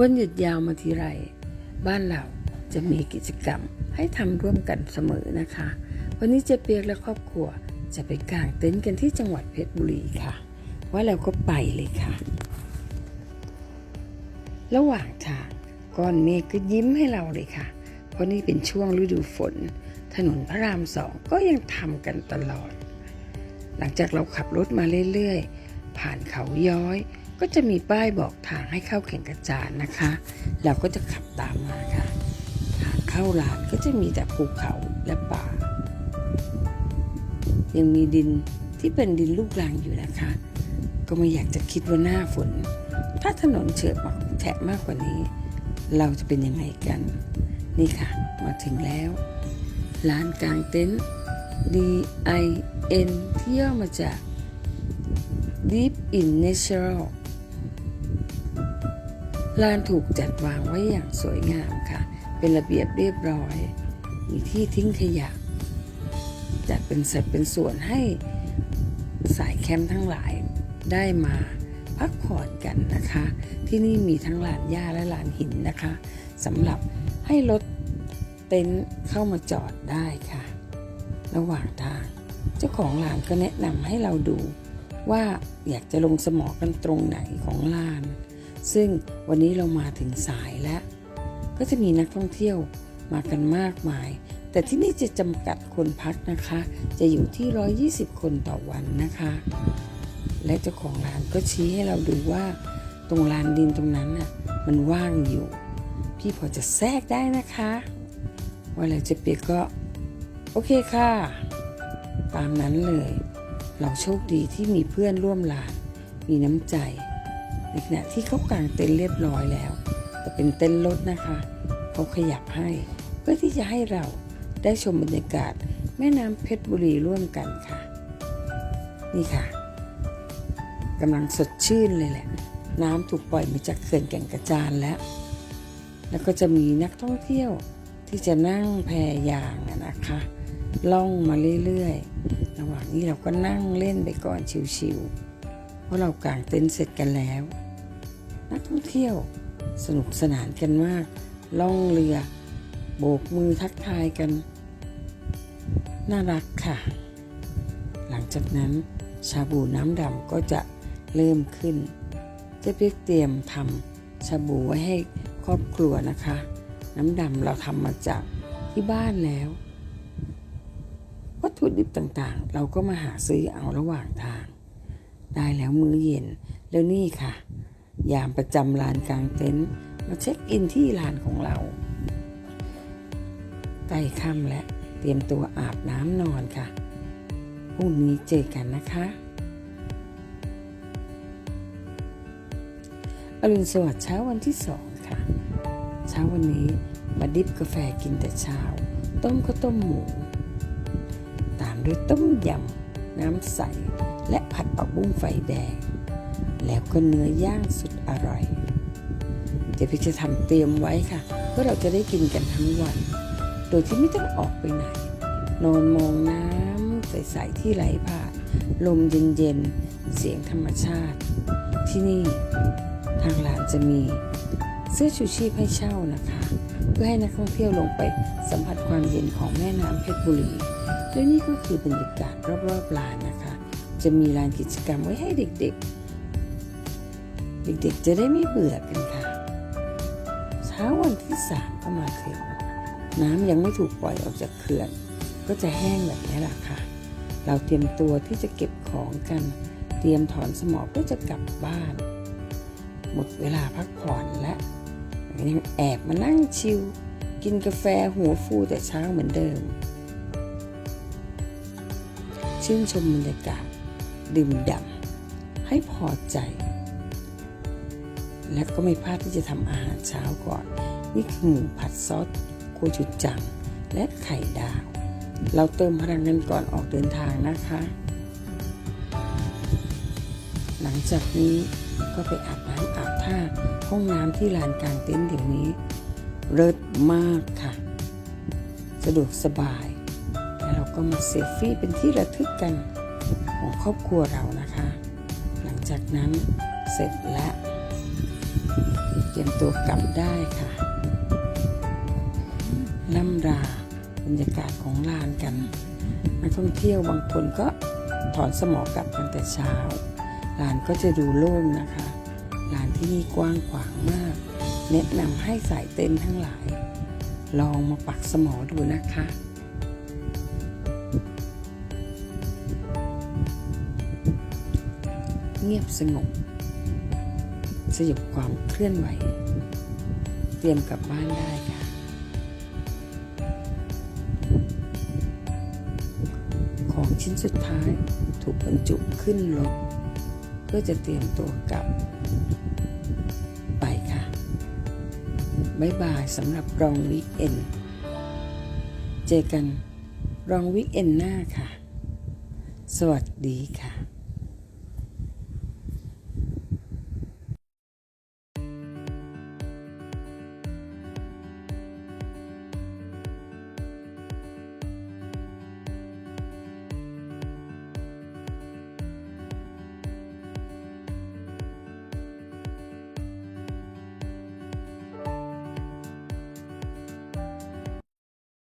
วันหยุดยาวมาทีไร บ้านเราจะมีกิจกรรมให้ทำร่วมกันเสมอนะคะ วันนี้เจ๊เปียกและครอบครัวจะไปกางเต็นท์กันที่จังหวัดเพชรบุรีค่ะ ว่าเราก็ไปเลยค่ะ ระหว่างทางก้อนเมฆก็ยิ้มให้เราเลยค่ะ เพราะนี่เป็นช่วงฤดูฝน ถนนพระรามสองก็ยังทำกันตลอด หลังจากเราขับรถมาเรื่อยๆ ผ่านเขาย้อย ก็จะมีป้ายบอกทางให้เข้าเข่งกระจานนะคะ เราก็จะขับตามมาค่ะ ทางเข้าลานก็จะมีแต่ภูเขาและป่า ยังมีดินที่เป็นดินลูกรังอยู่นะคะ ก็ไม่อยากจะคิดว่าหน้าฝน ถ้าถนนเฉิดมาแฉะมากกว่านี้ เราจะเป็นยังไงกัน นี่ค่ะ มาถึงแล้วลานกลางเต็นท์ D I N ที่ย่อมาจาก Deep in Natural ลานถูกจัดวางไว้อย่างสวยงามค่ะ เป็นระเบียบเรียบร้อย มีที่ทิ้งขยะ จัดเป็นสัดเป็นส่วนให้สายแคมป์ทั้งหลายได้มาพักผ่อนกันนะคะ ที่นี่มีทั้งลานหญ้าและลานหินนะคะสำหรับให้รถเต็นท์เข้ามาจอดได้ค่ะ ระหว่างทาง เจ้าของลานก็แนะนำให้เราดูว่าอยากจะลงสมอกันตรงไหนของลาน ซึ่งวันนี้เรามาถึงสายแล้ว ก็จะมีนักท่องเที่ยวมากันมากมาย แต่ที่นี่จะจำกัดคนพักนะคะ จะอยู่ที่ 120 คนต่อวันนะคะ และเจ้าของร้านก็ชี้ให้เราดูว่า ตรงลานดินตรงนั้นน่ะมันว่างอยู่ พี่พอจะแทรกได้นะคะว่าแล้วเจะเปียกก็ โอเคค่ะ ตามนั้นเลย เราโชคดีที่มีเพื่อนร่วมลาน มีน้ำใจ ในขณะที่เขากางเต็นท์เรียบร้อยแล้ว แต่เป็นเต็นท์รถนะคะเขาขยับให้ เพื่อที่จะให้เราได้ชมบรรยากาศ แม่น้ำเพชรบุรีร่วมกันค่ะ นี่ค่ะกำลังสดชื่นเลยแหละ น้ำถูกปล่อยมาจากเขื่อนแก่งกระจานแล้ว แล้วก็จะมีนักท่องเที่ยวที่จะนั่งแพยางนะคะล่องมาเรื่อยๆระหว่างนี้เราก็นั่งเล่นไปก่อนชิวๆ ราะเรากางเต็นท์เสร็จกันแล้ว นักท่องเที่ยวสนุกสนานกันมาก ล่องเรือ โบกมือทักทายกัน น่ารักค่ะ หลังจากนั้นชาบูน้ำดำก็จะเริ่มขึ้นเจ๊เปียกเตรียมทำชาบูไว้ให้ครอบครัวนะคะ น้ำดำเราทำมาจากที่บ้านแล้ว วัตถุดิบต่างๆ เราก็มาหาซื้อเอาระหว่างทาง ได้แล้วมื้อเย็น แล้วนี่ค่ะ ยามประจำลานกลางเต็นท์มาเช็คอินที่ลานของเราใกล้ค่ำและเตรียมตัวอาบน้ำนอนค่ะพรุ่งนี้เจอกันนะคะอรุณสวัสดิ์เช้าวันที่สองค่ะ เช้าวันนี้มาดิบกาแฟกินแต่เช้า ต้มข้าวต้มหมู ตามด้วยต้มยำน้ำใส และผัดผักบุ้งไฟแดง แล้วก็เนื้อย่างสุดอร่อย เดี๋ยวพี่จะทำเตรียมไว้ค่ะเพื่อเราจะได้กินกันทั้งวัน โดยที่ไม่ต้องออกไปไหน นอนมองน้ำใสๆที่ไหลผ่านลมเย็นๆ เสียงธรรมชาติ ที่นี่ทางร้านจะมีเสื้อชูชีพให้เช่านะคะ เพื่อให้นักท่องเที่ยวลงไปสัมผัสความเย็นของแม่น้ำเพชรบุรีและนี่ก็คือบรรยากาศรอบๆลานนะคะ จะมีลานกิจกรรมไว้ให้เด็กๆ เด็กๆ จะได้ไม่เบื่อกันค่ะ เช้าวันที่สามก็มาถึงน้ำยังไม่ถูกปล่อยออกจากเขื่อน ก็จะแห้งแบบนี้แหละค่ะ เราเตรียมตัวที่จะเก็บของกัน เตรียมถอนสมอเพื่อจะกลับบ้าน หมดเวลาพักผ่อนและยังแอบมานั่งชิลกินกาแฟหัวฟูแต่เช้าเหมือนเดิม ชื่นชมบรรยากาศ ดื่มด่ำให้พอใจ และก็ไม่พลาดที่จะทำอาหารเช้าก่อน นี่คือหมูผัดซอสโคจูจัง และไข่ดาว เราเติมพลังกันก่อนออกเดินทางนะคะ หลังจากนี้ก็ไปอาบน้ำอาบท่าห้องน้ำที่ลานกลางเต็นท์เดี๋ยวนี้เลิศมากค่ะ สะดวกสบาย แล้วเราก็มาเซลฟี่เป็นที่ระทึกกัน ของครอบครัวเรานะคะ หลังจากนั้นเสร็จแล้วเตรียมตัวกลับได้ค่ะล่ำราบรรยากาศของลานกันนักท่องเที่ยวบางคนก็ถอนสมอกลับกันแต่เช้าลานก็จะดูโล่งนะคะลานที่นี่กว้างขวางมาก แนะนำให้สายเต้นทั้งหลาย ลองมาปักสมอดูนะคะ งียบสงบ สยบความเคลื่อนไหว เตรียมกลับบ้านได้ค่ะ ของชิ้นสุดท้ายถูกบรรจุขึ้นรถเพื่อจะเตรียมตัวกลับ ไปค่ะบ๊ายบายสำหรับรองวิกเอนเจอกันรองวิกเอนหน้าค่ะ สวัสดีค่ะ